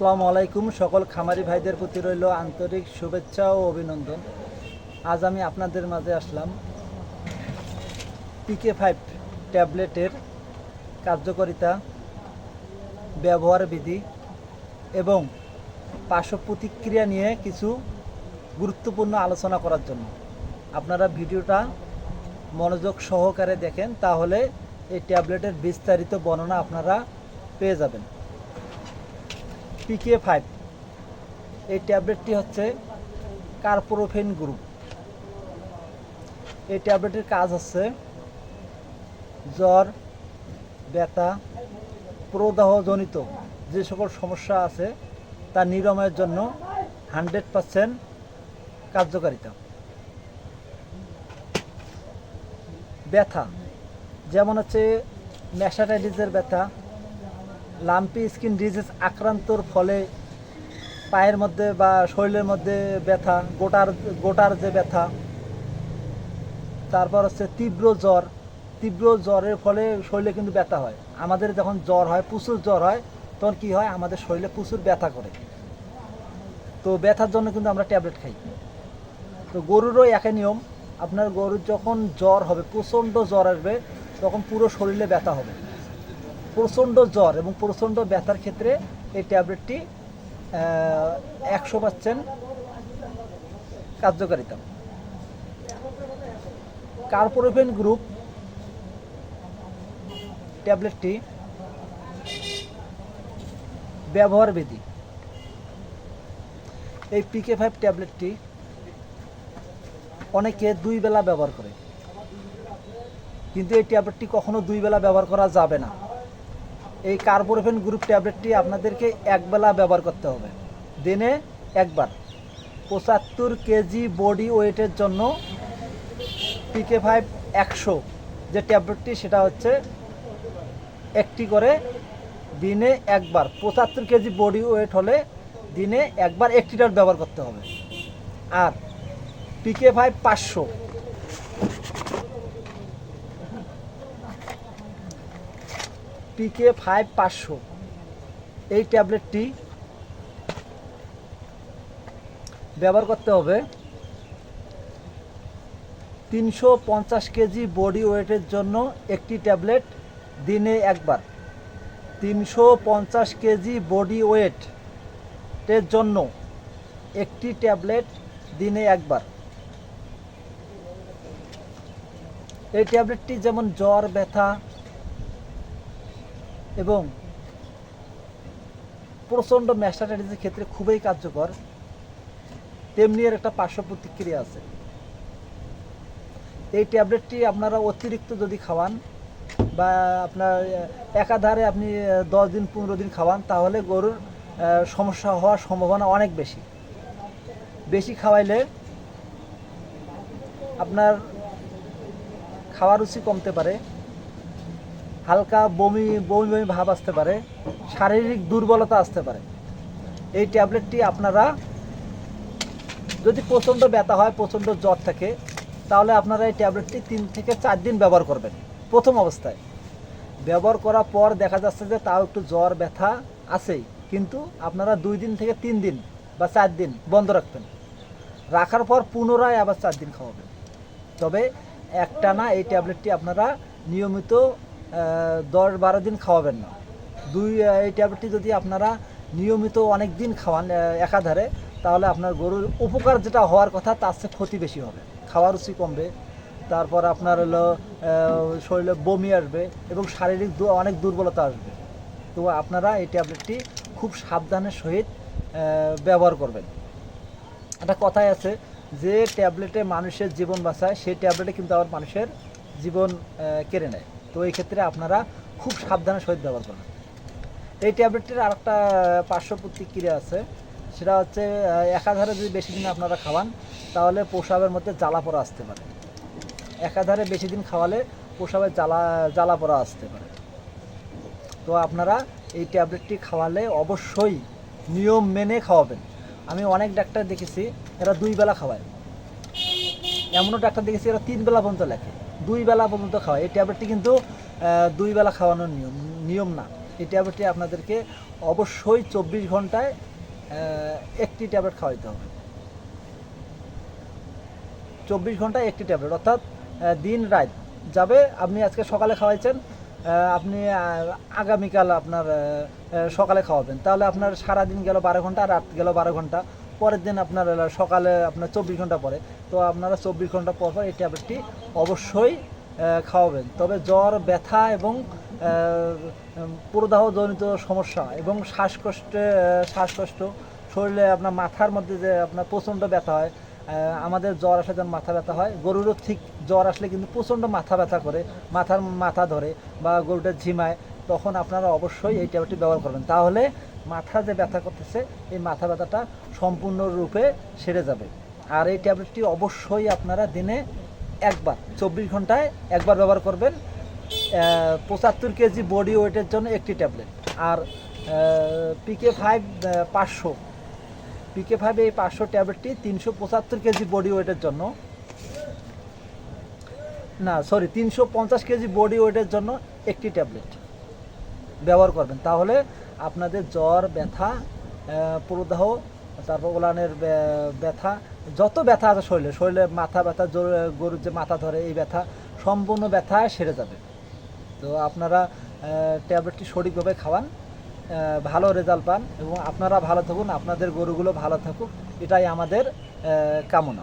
আসসালামু আলাইকুম। সকল খামারি ভাইদের প্রতি রইল আন্তরিক শুভেচ্ছা ও অভিনন্দন। আজ আমি আপনাদের মাঝে আসলাম পিকে ফাইভ ট্যাবলেটের কার্যকারিতা, ব্যবহার বিধি এবং পার্শ্ব প্রতিক্রিয়া নিয়ে কিছু গুরুত্বপূর্ণ আলোচনা করার জন্য। আপনারা ভিডিওটা মনোযোগ সহকারে দেখেন, তাহলে এই ট্যাবলেটের বিস্তারিত বর্ণনা আপনারা পেয়ে যাবেন। পিকে ফাইভ এই ট্যাবলেটটি হচ্ছে কার্পোরোফেন গ্রুপ। এই ট্যাবলেটের কাজ হচ্ছে জ্বর, ব্যথা, প্রদাহজনিত যে সকল সমস্যা আছে, তা নিরাময়ের জন্য হান্ড্রেড পারসেন্ট কার্যকারিতা। ব্যথা, যেমন হচ্ছে ম্যাসাটাইটিসের ব্যথা লাম্পি স্কিন ডিজিজ আক্রান্তর ফলে পায়ের মধ্যে বা শরীরের মধ্যে ব্যথা, গোটার গোটার যে ব্যথা, তারপর হচ্ছে তীব্র জ্বর। তীব্র জ্বরের ফলে শরীরে কিন্তু ব্যথা হয়। আমাদের যখন জ্বর হয়, প্রচুর জ্বর হয়, তখন কি হয়? আমাদের শরীরে প্রচুর ব্যথা করে। তো ব্যথার জন্য কিন্তু আমরা ট্যাবলেট খাই। তো গরুরও একই নিয়ম। আপনার গরুর যখন জ্বর হবে, প্রচণ্ড জ্বর আসবে, তখন পুরো শরীরে ব্যথা হবে। প্রচণ্ড জ্বর এবং প্রচণ্ড ব্যথার ক্ষেত্রে এই ট্যাবলেটটি একশো পার্সেন্ট কার্যকারিতা। কার্পোরেফেন গ্রুপ ট্যাবলেটটি ব্যবহার বিধি এই পিকে ফাইভ ট্যাবলেটটি অনেকে দুই বেলা ব্যবহার করে। কিন্তু এই ট্যাবলেটটি কখনো দুই বেলা ব্যবহার করা যাবে না। এই কার্বোরেফেন গ্রুপ ট্যাবলেটটি আপনাদেরকে একবেলা ব্যবহার করতে হবে। দিনে একবার। পঁচাত্তর কেজি বডি ওয়েটের জন্য পিকে ফাইভ একশো যে ট্যাবলেটটি, সেটা হচ্ছে একটি করে দিনে একবার। পঁচাত্তর কেজি বডি ওয়েট হলে দিনে একবার একটিটার ব্যবহার করতে হবে। আর পিকে ফাইভ পাঁচশো পিকে ফাইভ পাঁচশো এই ট্যাবলেটটি ব্যবহার করতে হবে তিনশো পঞ্চাশ কেজি বডি ওয়েটের জন্য একটি ট্যাবলেট দিনে একবার। তিনশো পঞ্চাশ কেজি বডি ওয়েটের জন্য একটি ট্যাবলেট দিনে একবার। এই ট্যাবলেটটি যেমন জ্বর, ব্যথা এবং প্রচণ্ড ম্যাস্টাটাইটিসের ক্ষেত্রে খুবই কার্যকর, তেমনি এর একটা পার্শ্ব প্রতিক্রিয়া আছে। এই ট্যাবলেটটি আপনারা অতিরিক্ত যদি খাওয়ান বা আপনার একাধারে আপনি দশ দিন, পনেরো দিন খাওয়ান, তাহলে গরুর সমস্যা হওয়ার সম্ভাবনা অনেক বেশি। বেশি খাওয়াইলে আপনার খাওয়ার রুচি কমতে পারে। হালকা বমি বমি বমি ভাব আসতে পারে, শারীরিক দুর্বলতা আসতে পারে। এই ট্যাবলেটটি আপনারা যদি প্রচণ্ড ব্যথা হয়, প্রচণ্ড জ্বর থাকে, তাহলে আপনারা এই ট্যাবলেটটি তিন থেকে চার দিন ব্যবহার করবেন, প্রথম অবস্থায়। ব্যবহার করার পর দেখা যাচ্ছে যে তাও একটু জ্বর, ব্যথা আছেই, কিন্তু আপনারা দুই দিন থেকে তিন দিন বা চার দিন বন্ধ রাখবেন। রাখার পর পুনরায় আবার চার দিন খাওয়াবেন। তবে একটানা এই ট্যাবলেটটি আপনারা নিয়মিত দশ বারো দিন খাওয়াবেন না। দুই এই ট্যাবলেটটি যদি আপনারা নিয়মিত অনেক দিন খাওয়ান একাধারে, তাহলে আপনার গরুর উপকার যেটা হওয়ার কথা, তার চেয়ে ক্ষতি বেশি হবে। খাওয়ার রুচি কমবে। তারপর আপনার হলো শরীরে বমি আসবে এবং শারীরিক অনেক দুর্বলতা আসবে। তো আপনারা এই ট্যাবলেটটি খুব সাবধানের সহিত ব্যবহার করবেন। একটা কথাই আছে যে, ট্যাবলেটে মানুষের জীবন বাঁচায়, সেই ট্যাবলেটে কিন্তু আবার মানুষের জীবন কেড়ে নেয়। তো এই ক্ষেত্রে আপনারা খুব সাবধানের সহিত ব্যবহার করবেন এই ট্যাবলেটটির আর একটা পার্শ্ব প্রতিক্রিয়া আছে। সেটা হচ্ছে একাধারে যদি বেশি দিন আপনারা খাওয়ান, তাহলে প্রসাবের মধ্যে জ্বালা পড়া আসতে পারে। একাধারে বেশি দিন খাওয়ালে প্রসাবের জ্বালা জ্বালা পড়া আসতে পারে। তো আপনারা এই ট্যাবলেটটি খাওয়ালে অবশ্যই নিয়ম মেনে খাওয়াবেন। আমি অনেক ডাক্তার দেখেছি, এরা দুই বেলা খাওয়ায়। এমনও ডাক্তার দেখেছি, এরা তিন বেলা পর্যন্ত লেখে। দুই বেলা পর্যন্ত খাওয়ায় এই ট্যাবলেটটি কিন্তু দুই বেলা খাওয়ানোর নিয়ম নিয়ম না। এই ট্যাবলেটটি আপনাদেরকে অবশ্যই চব্বিশ ঘন্টায় একটি ট্যাবলেট খাওয়াইতে হবে। চব্বিশ ঘন্টায় একটি ট্যাবলেট, অর্থাৎ দিন রাত যাবে, আপনি আজকে সকালে খাওয়াইছেন আপনি আগামীকাল আপনার সকালে খাওয়াবেন। তাহলে আপনার সারাদিন গেল বারো ঘণ্টা, রাত গেল বারো ঘণ্টা। পরের দিন আপনার সকালে আপনার চব্বিশ ঘণ্টা পরে। তো আপনারা চব্বিশ ঘণ্টা পর পর এই ট্যাবলেটটি অবশ্যই খাওয়াবেন। তবে জ্বর, ব্যথা এবং প্রদাহজনিত সমস্যা এবং শ্বাসকষ্টে শ্বাসকষ্ট, শরীরে আপনার মাথার মধ্যে যে আপনার প্রচণ্ড ব্যথা হয় আমাদের জ্বর আসলে যখন মাথা ব্যথা হয়। গরুরও ঠিক জ্বর আসলে কিন্তু প্রচণ্ড মাথা ব্যথা করে, মাথার মাথা ধরে বা গরুটা ঝিমায়, তখন আপনারা অবশ্যই এই ট্যাবলেটটি ব্যবহার করবেন। তাহলে মাথা যে ব্যথা করতেছে, এই মাথা ব্যথাটা সম্পূর্ণরূপে সেরে যাবে। আর এই ট্যাবলেটটি অবশ্যই আপনারা দিনে একবার, চব্বিশ ঘন্টায় একবার ব্যবহার করবেন। পঁচাত্তর কেজি বডি ওয়েটের জন্য একটি ট্যাবলেট। আর পিকে ফাইভ পাঁচশো। পিকে ফাইভ এই পাঁচশো ট্যাবলেটটি তিনশো পঁচাত্তর কেজি বডি ওয়েটের জন্য। না, সরি, তিনশো পঞ্চাশ কেজি বডি ওয়েটের জন্য একটি ট্যাবলেট ব্যবহার করবেন। তাহলে আপনাদের জ্বর, ব্যথা প্রদাহ, তারপর ওলানের ব্যথা, যত ব্যথা আছে শরীরে শরীরে মাথা ব্যথা জোর- গরুর যে মাথা ধরে, এই ব্যথা, সম্পূর্ণ ব্যথা সেরে যাবে। তো আপনারা ট্যাবলেটটি সঠিকভাবে খাওয়ান ভালো রেজাল্ট পান এবং আপনারা ভালো থাকুন, আপনাদের গরুগুলো ভালো থাকুক, এটাই আমাদের কামনা।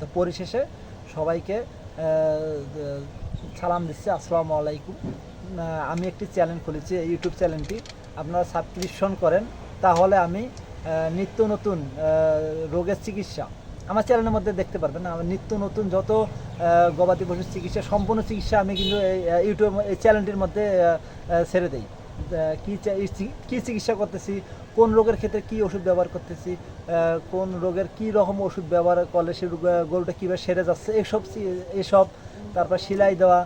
তো পরিশেষে সবাইকে সালাম দিচ্ছি, আসসালামু আলাইকুম। আমি একটি চ্যানেল খুলেছি ইউটিউব চ্যানেলটি। আপনারা সাবস্ক্রিপশন করেন, তাহলে আমি নিত্য নতুন রোগের চিকিৎসা, আমার চ্যানেলের মধ্যে দেখতে পারবেন, আমার নিত্য নতুন যত গবাদি পশুর চিকিৎসা, সম্পূর্ণ চিকিৎসা আমি কিন্তু এই ইউটিউব এই চ্যানেলটির মধ্যে ছেড়ে দিই। কী কী চিকিৎসা করতেছি, কোন রোগের ক্ষেত্রে কী ওষুধ ব্যবহার করতেছি কোন রোগের কী রকম ওষুধ ব্যবহার করলে সে গরুটা কীভাবে সেরে যাচ্ছে, এসব এসব, তারপর সেলাই দেওয়া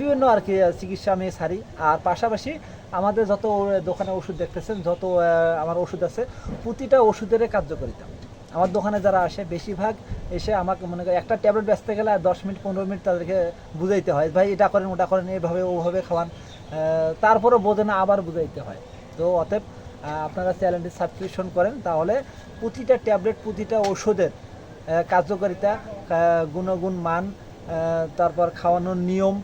বিভিন্ন আর কি চিকিৎসা আমি সারি। আর পাশাপাশি আমাদের যত দোকানে ওষুধ দেখতেছেন যত আমার ওষুধ আছে প্রতিটা ওষুধের কার্যকারিতা। আমার দোকানে যারা আসে বেশিরভাগ এসে আমাকে মনে করে একটা ট্যাবলেট বেচতে গেলে আর দশ মিনিট পনেরো মিনিট তাদেরকে বুঝাইতে হয় ভাই এটা করেন ওটা করেন এইভাবে ওভাবে খাওয়ান। আহ, তারপরও বোঝে না আবার বুঝাইতে হয়। তো অতএব আপনারা চ্যানেলটি সাবস্ক্রিপশন করেন তাহলে প্রতিটা ট্যাবলেট প্রতিটা ওষুধের কার্যকারিতা গুণগুণ মান তারপর খাওয়ানোর নিয়ম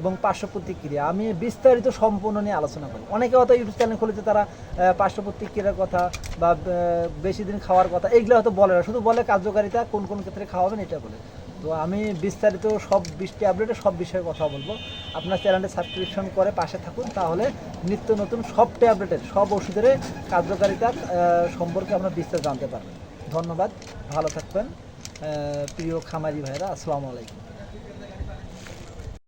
এবং পার্শ্ব প্রতিক্রিয়া আমি বিস্তারিত সম্পূর্ণ নিয়ে আলোচনা করি। অনেকে হয়তো ইউটিউব চ্যানেল খুলেছে, তারা পার্শ্ব প্রতিক্রিয়ার কথা বা বেশি দিন খাওয়ার কথা এইগুলো হয়তো বলে না। শুধু বলে কার্যকারিতা, কোন কোন ক্ষেত্রে খাওয়াবেন এটা বলে। তো আমি বিস্তারিত সব বিশ ট্যাবলেটে সব বিষয়ে কথা বলব। আপনার চ্যানেলটা সাবস্ক্রিপশন করে পাশে থাকুন, তাহলে নিত্য নতুন সব ট্যাবলেটের সব ওষুধের কার্যকারিতা সম্পর্কে আপনার বিস্তার জানতে পারবেন ধন্যবাদ, ভালো থাকবেন। প্রিয় খামারি ভাইরা আসসালামু আলাইকুম।